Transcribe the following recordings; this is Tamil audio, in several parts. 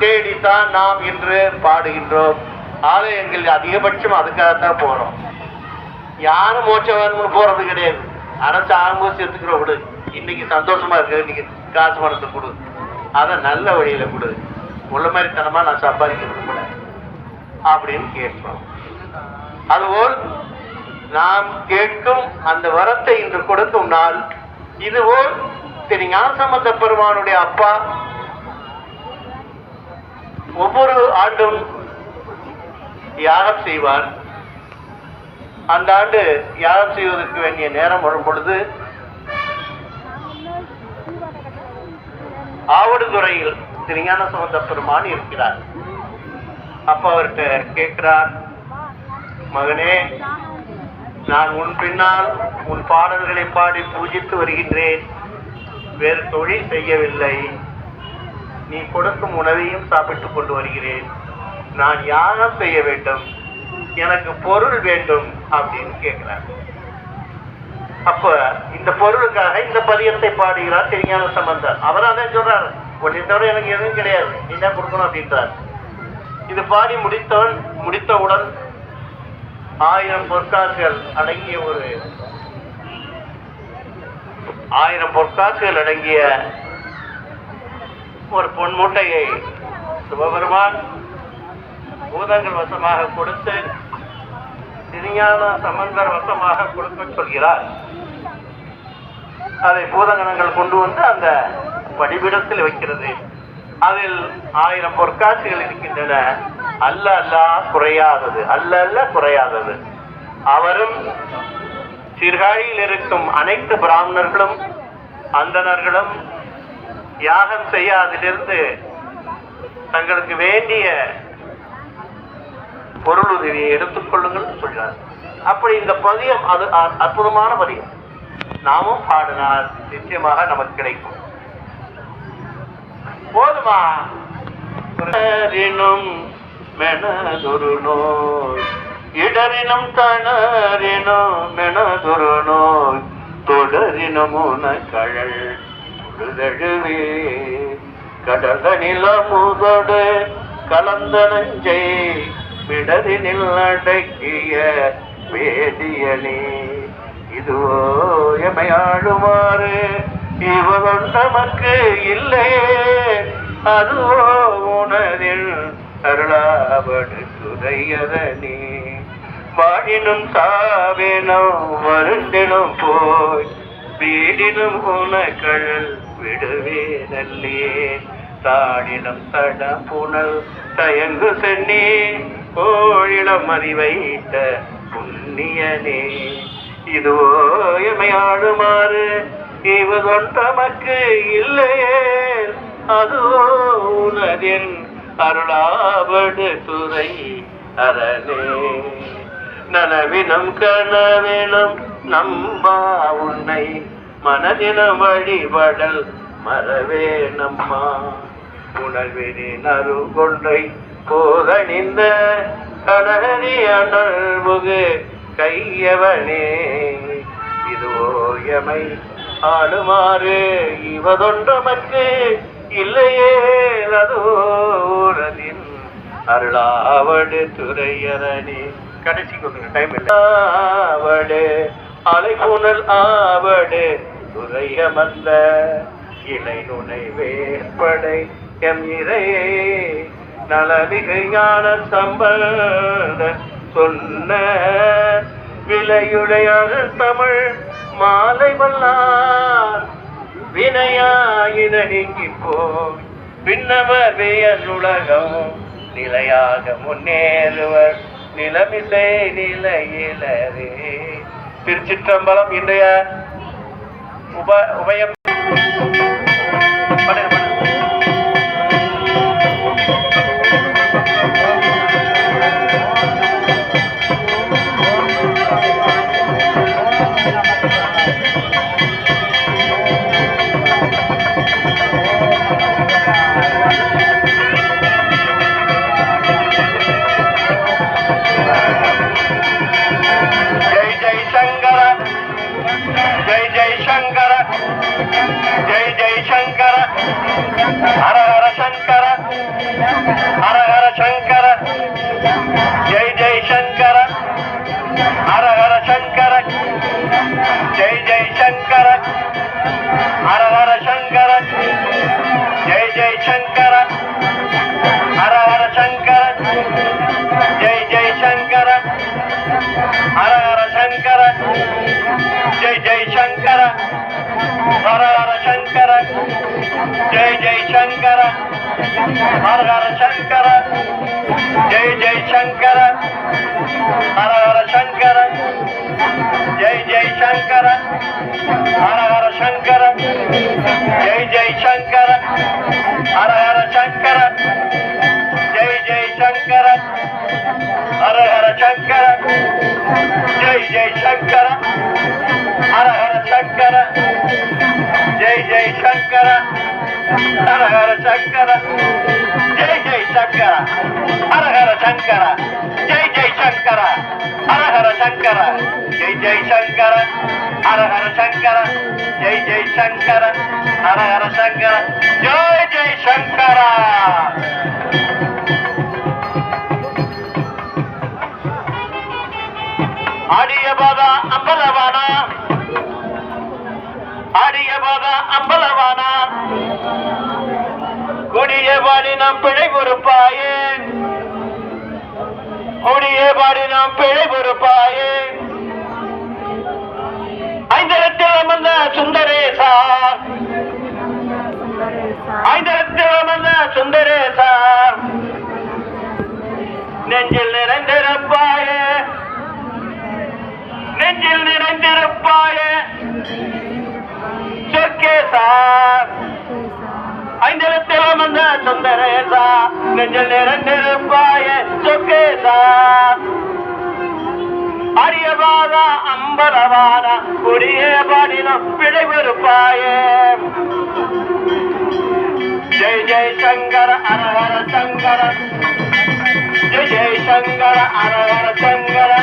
தேடித்தான் நாம் இன்று பாடுகின்றோம். ஆலயங்கள் அதிகபட்சம் அதுக்காகத்தான் போறோம். யாரும் மோட்சவான்கள் போறது கிடையாது. அரசு ஆகும்போது சேர்த்துக்கிற விடு. இன்னைக்கு சந்தோஷமா இருக்கு. இன்னைக்கு காசு பணத்தை கொடு. அதை நல்ல வழியில கொடு. உள்ள மாதிரி தனமா நான் சம்பாதிக்கிறது கூட. அப்படின்னு கேட்போம். அதுபோல் நாம் கேட்கும் அந்த வரத்தை இன்று கொடுக்கும் நாள். இதுபோல் திரு ஞானசம்பந்த பெருமானுடைய அப்பா ஒவ்வொரு ஆண்டும் யாகம் செய்வார். அந்த ஆண்டு யாகம் செய்வதற்கு வேண்டிய நேரம் வரும் பொழுது ஆவடுதுறையில் திருஞான சம்பந்த பெருமான் இருக்கிறார். அப்ப அவர்கிட்ட கேட்கிறார் மகனே நான் உன் பின்னால் உன் பாடல்களை பாடி பூஜித்து வருகின்றேன். வேறு தொழில் செய்யவில்லை. நீ கொடுக்கும் உணவையும் சாப்பிட்டுக் கொண்டு வருகிறேன். நான் யாகம் செய்ய வேண்டும். எனக்கு பொருள் வேண்டும் அப்படின்னு கேட்கிறார். அப்ப இந்த பொருளுக்காக இந்த பதியத்தை பாடுகிறார் தெரியாத சம்பந்தர். அவர் சொல்றாரு உன்னை தவிர எனக்கு எதுவும் கிடையாது. நீ தான் கொடுக்கணும் அப்படின்றார். இது பாடி முடித்தவன் முடித்தவுடன் ஆயிரம் பொற்காசுகள் அடங்கிய ஒரு ஆயிரம் பொற்காசுகள் அடங்கிய ஒரு பொன் மூட்டையை சிவபெருமான் பூதங்கள் வசமாக கொடுத்து திருஞான சம்பந்தர் வசமாக கொடுக்க சொல்கிறார். அதை பூதகணங்கள் கொண்டு வந்து அந்த படிவிடத்தில் வைக்கிறது. அதில் ஆயிரம் பொற்காட்சிகள் இருக்கின்றன. அல்ல அல்ல குறையாதது அல்ல அல்ல குறையாதது. அவரும் சீர்காழியில் இருக்கும் அனைத்து பிராமணர்களும் அந்தணர்களும் யாகம் செய்ய அதிலிருந்து தங்களுக்கு வேண்டிய பொருள் உதவியை எடுத்துக்கொள்ளுங்கள் சொல்கிறார். அப்படி இந்த பதியம் அது அ- அற்புதமான பதியம். நாமும் பாடினால் நிச்சயமாக நமக்கு கிடைக்கும். போதுமா? இடரினும் மெனதொரு நோய் இடரினும் தணரினும் மெனதொரு நோய் தொடரினும் கழல் தொழுதழுவே கடகனில முதோடு கலந்த நஞ்சை விடரினில் அடக்கிய வேதியனே. இதுவோ எமையாடுமாறு இவன் நமக்கு இல்லையே அதுவோ உனதில் அருளாவடு துறையதனே வாழினும் சாவேனும் வருண்டினும் போய் வீடினும் உனக்கள் விடுவே தாடிடம் தட புனல் தயங்கு சென்னே கோழிடம் அறிவைத்த புண்ணியனே இதுவோ எமையாடுமாறு இவதொன்றமக்கு இல்லையே அதுவோ உனதின் அருளாவடு துறை அரணே. நனவினம் கனவினம் நம்பா உன்னை மனதின வழிபடல் மறவே நம்மா. உணர்வினின் அருகொன்றை போகணிந்த கடகரி அனல்முகு கையவனே. இதுவோ எமை ஆளுமாறு இவதொன்றமக்கு இல்லையே அதோரதின் அருளாவடு துறையரணி கடைசி கொஞ்சம் டைம் இல்லை. ஆவடு ஆவடு துறையமல்ல இலை நுனை வேற்படை எம் இறையே நலமிகு ஞான சம்பந்த சொன்ன விலையுடையார் தமிழ் மாலை வல்லார் வினையாயினி போய் பின்னவர் வியலுலகம் நிலையாக முன்னேறுவர் நிலமிசை நிலையிலரே திருச்சிற்றம்பலம் இன்றைய உப உபயம் జై జై శంకర హర హర శంకర జై జై శంకర హర హర శంకర జై జై శంకర హర హర శంకర జై జై శంకర హర హర శంకర జై జై శంకర హర హర శంకర జై జై శంకర హర హర శంకర జై జై శంకర ಶಂಕರ ಜೈ ಜೈ ಶಂಕರ ಹರ ಹರ ಶಂಕರ ಜೈ ಜೈ ಶಂಕರ ಹರ ಹರ ಶಂಕರ ಜೈ ಜೈ ಶಂಕರ ಹರ ಹರ ಶಂಕರ ಜೈ ಜೈ ಶಂಕರ ಹರ ಹರ ಶಂಕರ ಜೈ ಜೈ ಶಂಕರ ಹರ ಹರ ಶಂಕರ ಜೈ ಜೈ ಶಂಕರ ಆಡಿಯ ಬಾದ ಅಂಬಲವಾನ ஆடிய பாதா அம்பலவானா கொடிய பாடி நாம் பிழை பொறுப்பாயே. கொடிய பாடி நாம் பிழை பொறுப்பாயே. ரேசா. ஐந்தெழுத்தெல்லாம் வந்த சொந்த ரேசா. நெஞ்சல் இரண்டு ரூபாய சொக்கேசா. அரியவாதா அம்பலவாதா கொடியே பாடினம் பிழைவெறுப்பாயே ஜெய் ஜெய் சங்கர அரவர சங்கர. ஜெய் ஜெய் சங்கர அரவர சங்கர.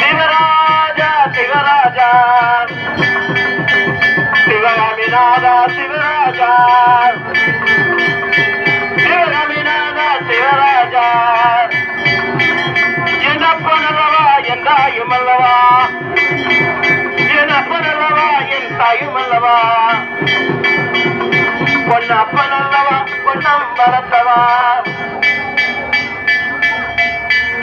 சிவராஜா சிவராஜா. சிவகாமிநாதா சிவராஜா. சிவகாமிநாதா சிவராஜா. என்ன பண்ணலவா என் தாயும் அல்லவா? என் அப்பனல்லவா என் தாயும் அல்லவா? பொன்னம் வரத்தவா